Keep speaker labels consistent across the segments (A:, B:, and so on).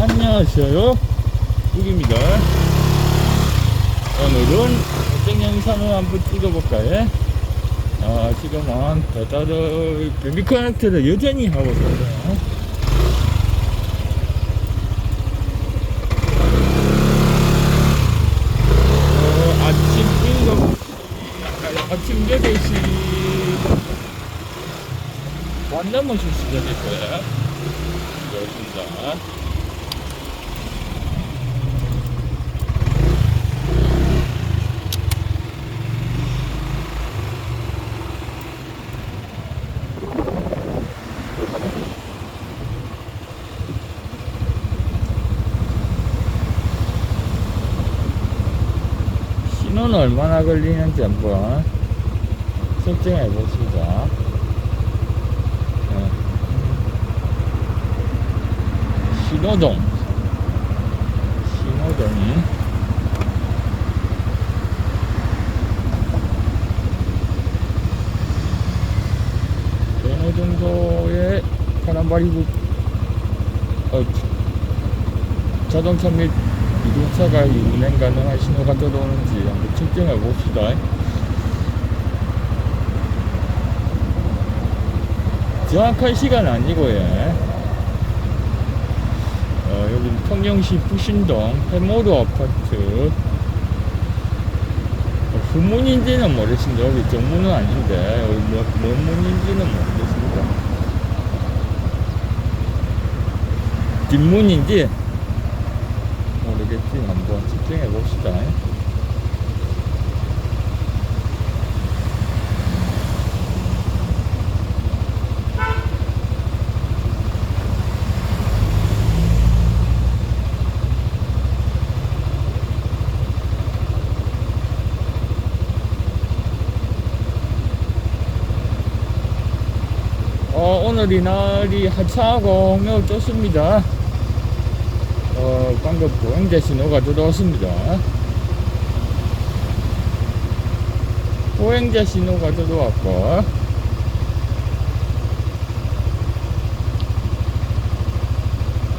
A: 안녕하세요. 욱입니다. 오늘은 어떤 영상을 한번 찍어볼까요? 아, 지금은 배달을, 리커넥트를 여전히 하고 있어요. 어, 아침 7시, 아침 8시, 완전무시 시작할 거예요. 그렇습니다. 신호는 얼마나 걸리는지 한번 설정해 보시죠. 네. 신호동. 신호동이. 어느 정도의 사람발이 부- 어, 자동차 및 이동차가 이 운행 가능한 신호가 들어오는지 한번 측정해 봅시다. 정확한 시간 아니고요. 어, 여기 통영시 부신동 해모루 아파트. 어, 후문인지는 모르겠습니다. 여기 정문은 아닌데, 여기 뭐, 뭔 문인지는 모르겠습니다. 뒷문인지 모르겠지. 한번 측정해 봅시다. 어, 오늘 이날이 하차하고 매우 좋습니다. 어, 방금 보행자 신호가 들어왔습니다. 보행자 신호가 들어왔고,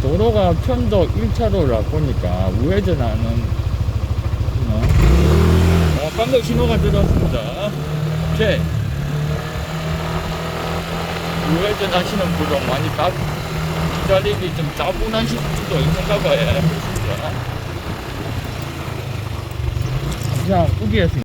A: 도로가 편도 1차로라 보니까 우회전하는, 어, 어, 방금 신호가 들어왔습니다. 오케이. 우회전 하시는 분은 많이 딱 기다리기 좀 따분하실 수도 있는가 봐요. 그냥 우기에서